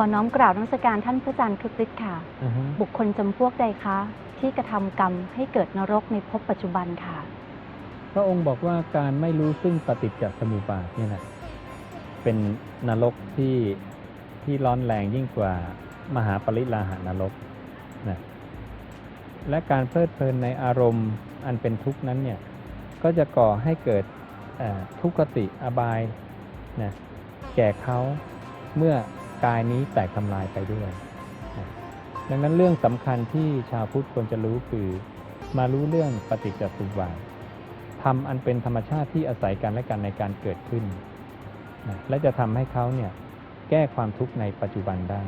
อน้อมกราบนมัสการท่านพระอาจารย์คึกฤทธิ์ค่ะอือฮึบุคคลจำพวกใดคะ ที่กระทำกรรมให้เกิดนรกในภพปัจจุบันค่ะ พระองค์บอกว่าการไม่รู้ซึ่งปฏิจจสมุปบาทเนี่ยนะเป็นนรกที่ที่ร้อนแรงยิ่งกว่ามหาปริลาหานรกนะและการเพลิดเพลินในอารมณ์อันเป็นทุกข์นั้นเนี่ยก็จะก่อให้เกิดเอ่อทุกขติอบายนะแก่เขาเมื่อ กายนี้แตกทำลายไปด้วย ดังนั้นเรื่องสำคัญที่ชาวพุทธควรจะรู้คือ มารู้เรื่องปฏิจจสมุปบาทำอันเป็นธรรมชาติที่อาศัยกันและกันในการเกิดขึ้น และจะทำให้เขาเนี่ยแก้ความทุกข์ในปัจจุบันได้